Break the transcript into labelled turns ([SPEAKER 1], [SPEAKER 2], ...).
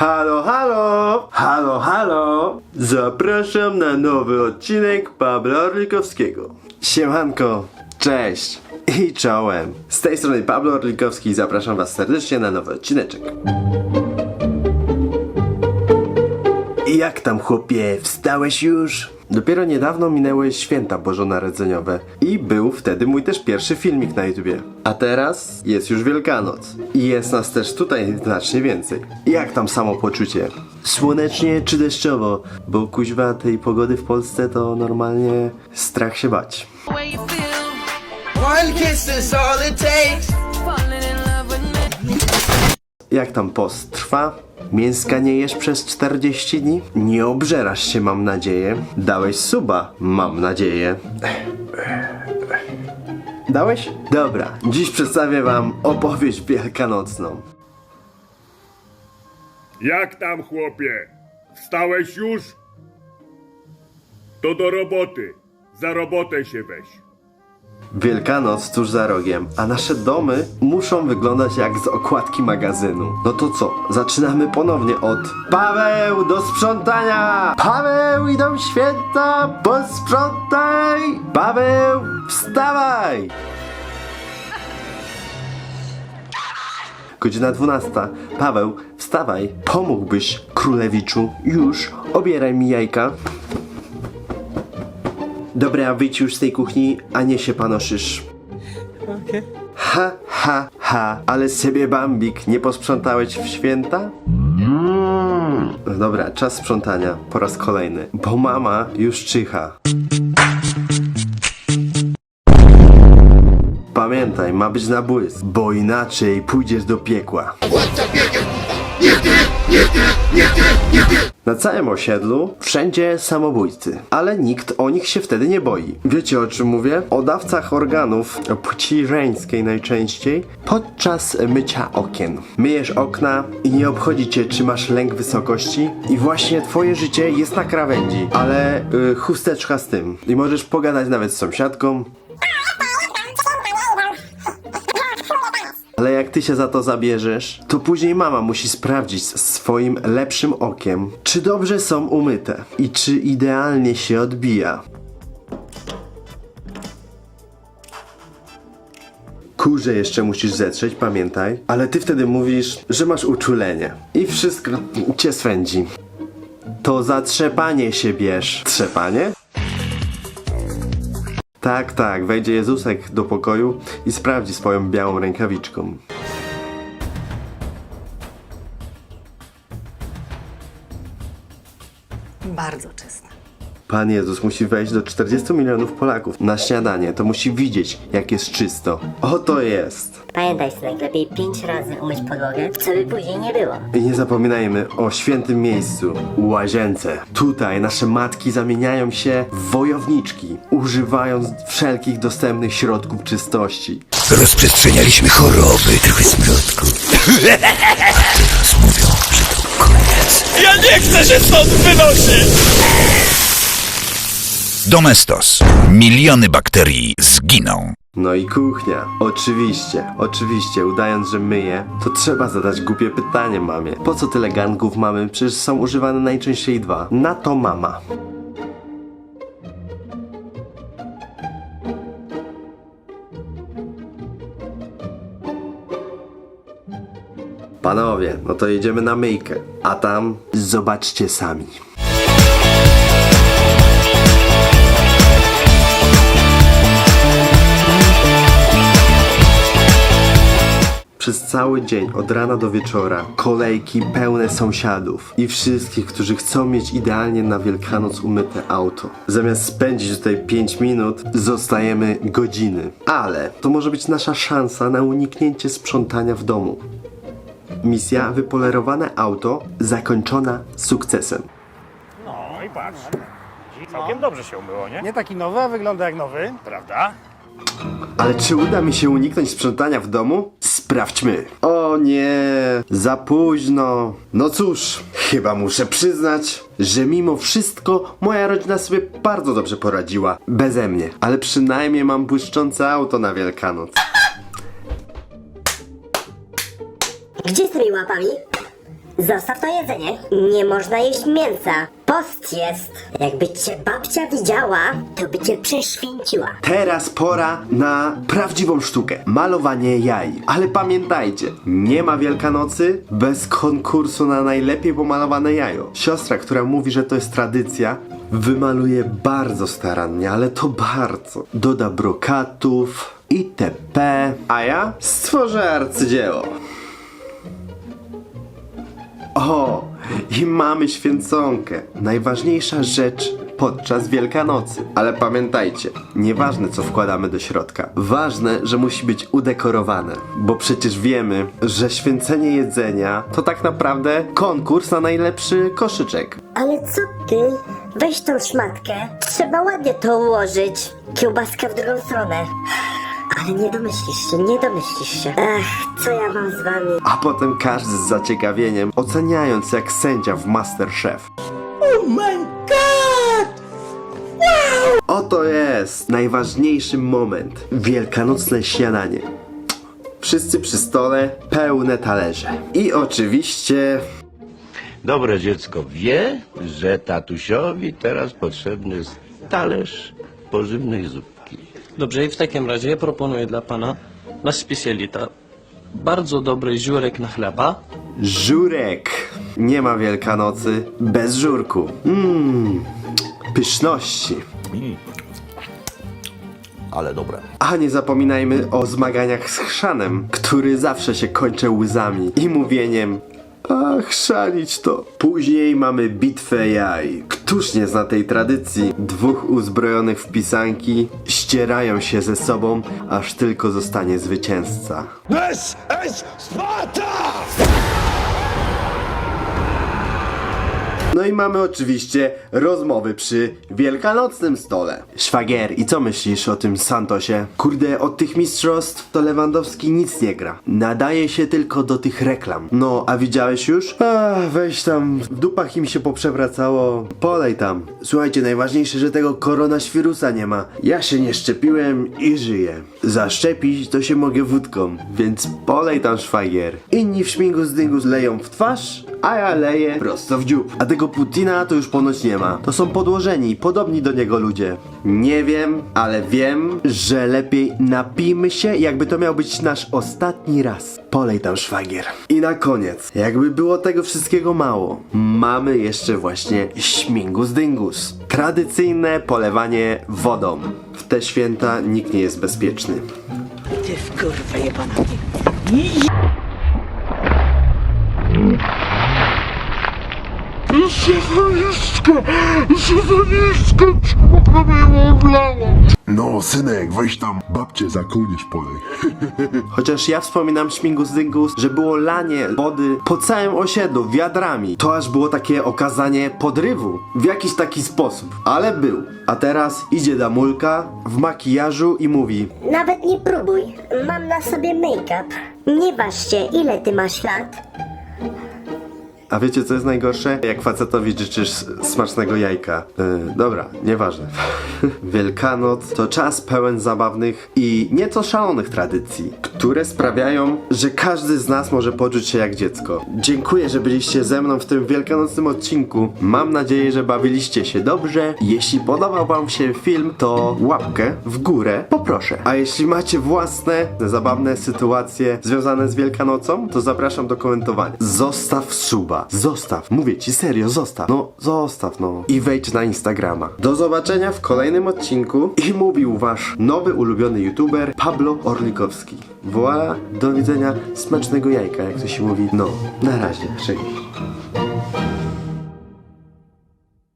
[SPEAKER 1] Halo, halo! Halo, halo! Zapraszam na nowy odcinek Pabla Orlikowskiego. Siemanko, cześć i czołem. Z tej strony Pablo Orlikowski zapraszam was serdecznie na nowy odcineczek. Jak tam chłopie, wstałeś już? Dopiero niedawno minęły święta bożonarodzeniowe i był wtedy mój też pierwszy filmik na YouTubie. A teraz jest już Wielkanoc i jest nas też tutaj znacznie więcej. Jak tam samopoczucie? Słonecznie czy deszczowo? Bo kuźwa tej pogody w Polsce to normalnie strach się bać. Jak tam post trwa? Mięska nie jesz przez 40 dni? Nie obżerasz się, mam nadzieję. Dałeś suba, mam nadzieję. Dałeś? Dobra, dziś przedstawię wam opowieść wielkanocną.
[SPEAKER 2] Jak tam, chłopie? Wstałeś już? To do roboty. Za robotę się weź.
[SPEAKER 1] Wielkanoc tuż za rogiem, a nasze domy muszą wyglądać jak z okładki magazynu. No to co? Zaczynamy ponownie od Paweł do sprzątania! Paweł idą święta, posprzątaj! Paweł, wstawaj! Godzina 12. Paweł, wstawaj. Pomógłbyś królewiczu. Już, obieraj mi jajka. Dobra, wyjdź już z tej kuchni, a nie się panoszysz. Ha, ha, ha, ale z siebie bambik, nie posprzątałeś w święta? Dobra, czas sprzątania, po raz kolejny, bo mama już czyha. Pamiętaj, ma być na błysk, bo inaczej pójdziesz do piekła. Na całym osiedlu wszędzie samobójcy, ale nikt o nich się wtedy nie boi. Wiecie o czym mówię? O dawcach organów płci żeńskiej najczęściej podczas mycia okien. Myjesz okna i nie obchodzi cię czy masz lęk wysokości i właśnie twoje życie jest na krawędzi, ale y, chusteczka z tym. I możesz pogadać nawet z sąsiadką, jak ty się za to zabierzesz, to później mama musi sprawdzić swoim lepszym okiem, czy dobrze są umyte i czy idealnie się odbija. Kurze jeszcze musisz zetrzeć, pamiętaj. Ale ty wtedy mówisz, że masz uczulenie. I wszystko cię swędzi. To za trzepanie się bierz. Trzepanie? Tak, tak, wejdzie Jezusek do pokoju i sprawdzi swoją białą rękawiczką.
[SPEAKER 3] Bardzo czyste.
[SPEAKER 1] Pan Jezus musi wejść do 40 milionów Polaków na śniadanie, to musi widzieć, jak jest czysto. Oto jest.
[SPEAKER 4] Pamiętaj, synek, lepiej pięć razy umyć podłogę, co by później nie było.
[SPEAKER 1] I nie zapominajmy o świętym miejscu łazience. Tutaj nasze matki zamieniają się w wojowniczki, używając wszelkich dostępnych środków czystości.
[SPEAKER 5] Rozprzestrzenialiśmy choroby, trochę smrodku. A teraz
[SPEAKER 2] nie chcę się stąd wynosić!
[SPEAKER 5] Domestos. Miliony bakterii zginą.
[SPEAKER 1] No i kuchnia. Oczywiście, oczywiście, udając, że myję, to trzeba zadać głupie pytanie mamie. Po co tyle ganków mamy? Przecież są używane najczęściej dwa. Na to mama. Panowie, no to jedziemy na myjkę. A tam zobaczcie sami. Przez cały dzień, od rana do wieczora, kolejki pełne sąsiadów i wszystkich, którzy chcą mieć idealnie na Wielkanoc umyte auto. Zamiast spędzić tutaj 5 minut, zostajemy godziny. Ale to może być nasza szansa na uniknięcie sprzątania w domu. Misja wypolerowane auto zakończona sukcesem.
[SPEAKER 6] No i patrz. Całkiem dobrze się umyło, nie?
[SPEAKER 7] Nie taki nowy, a wygląda jak nowy.
[SPEAKER 6] Prawda?
[SPEAKER 1] Ale czy uda mi się uniknąć sprzątania w domu? Sprawdźmy. O nie, za późno. No cóż, chyba muszę przyznać, że mimo wszystko moja rodzina sobie bardzo dobrze poradziła. Beze mnie. Ale przynajmniej mam błyszczące auto na Wielkanoc.
[SPEAKER 4] Gdzie z tymi łapami? Zostaw to jedzenie. Nie można jeść mięsa. Post jest. Jakby cię babcia widziała, to by cię prześwięciła.
[SPEAKER 1] Teraz pora na prawdziwą sztukę malowanie jaj. Ale pamiętajcie, nie ma Wielkanocy bez konkursu na najlepiej pomalowane jajo. Siostra, która mówi, że to jest tradycja, wymaluje bardzo starannie, ale to bardzo. Doda brokatów itp. A ja stworzę arcydzieło. O, i mamy święconkę. Najważniejsza rzecz podczas Wielkanocy. Ale pamiętajcie, nieważne co wkładamy do środka. Ważne, że musi być udekorowane. Bo przecież wiemy, że święcenie jedzenia to tak naprawdę konkurs na najlepszy koszyczek.
[SPEAKER 4] Ale co ty? Weź tą szmatkę. Trzeba ładnie to ułożyć. Kiełbaska w drugą stronę. Ale nie domyślisz się, nie domyślisz się. Ach, co ja mam z wami?
[SPEAKER 1] A potem każdy z zaciekawieniem, oceniając jak sędzia w Masterchef. Oto jest najważniejszy moment. Wielkanocne śniadanie. Wszyscy przy stole, pełne talerze. I oczywiście
[SPEAKER 3] Dobre dziecko wie, że tatusiowi teraz potrzebny jest talerz pożywnej zupki.
[SPEAKER 8] Dobrze, i w takim razie proponuję dla pana nasz specjalita. Bardzo dobry żurek na chleba.
[SPEAKER 1] żurek. Nie ma Wielkanocy bez żurku. Mmm, pyszności.
[SPEAKER 5] Ale dobre.
[SPEAKER 1] A nie zapominajmy o zmaganiach z chrzanem, który zawsze się kończy łzami i mówieniem a chrzanić to. Później mamy bitwę jaj. Któż nie zna tej tradycji? Dwóch uzbrojonych w pisanki ścierają się ze sobą, aż tylko zostanie zwycięzca.
[SPEAKER 5] This is Sparta!
[SPEAKER 1] No i mamy oczywiście rozmowy przy wielkanocnym stole. Szwagier, i co myślisz o tym Santosie? Kurde, od tych mistrzostw to Lewandowski nic nie gra. Nadaje się tylko do tych reklam. No, a widziałeś już? A, weź tam, w dupach im się poprzewracało. Polej tam. Słuchajcie, najważniejsze, że tego koronawirusa nie ma. Ja się nie szczepiłem i żyję. Zaszczepić to się mogę wódką, więc polej tam szwagier. Inni w śmigus dyngus leją w twarz, a ja leję prosto w dziób. A tego Putina to już ponoć nie ma. To są podłożeni, podobni do niego ludzie. Nie wiem, ale wiem, że lepiej napijmy się, jakby to miał być nasz ostatni raz. Polej tam szwagier. I na koniec, jakby było tego wszystkiego mało, mamy jeszcze właśnie śmigus dyngus. Tradycyjne polewanie wodą. W te święta nikt nie jest bezpieczny.
[SPEAKER 9] No, synek, weź tam babcię za kołnierz polej.
[SPEAKER 1] Chociaż ja wspominam śmigus dyngus, że było lanie wody po całym osiedlu wiadrami. To aż było takie okazanie podrywu. W jakiś taki sposób. Ale był. A teraz idzie damulka w makijażu i mówi
[SPEAKER 4] Nawet nie próbuj. Mam na sobie make-up. Nie się, ile ty masz lat?
[SPEAKER 1] A wiecie co jest najgorsze? Jak facetowi życzysz smacznego jajka. Yy, dobra, nieważne. Wielkanoc to czas pełen zabawnych i nieco szalonych tradycji, które sprawiają, że każdy z nas może poczuć się jak dziecko. Dziękuję, że byliście ze mną w tym wielkanocnym odcinku. Mam nadzieję, że bawiliście się dobrze. Jeśli podobał wam się film, to łapkę w górę poproszę. A jeśli macie własne zabawne sytuacje związane z Wielkanocą, to zapraszam do komentowania. Zostaw suba. Zostaw. Mówię ci serio, zostaw. No, zostaw, no. I wejdź na Instagrama. Do zobaczenia w kolejnym odcinku. I mówił wasz nowy ulubiony youtuber Pablo Orlikowski. Voilà, do widzenia. Smacznego jajka, jak to się mówi. No, na razie. Cześć.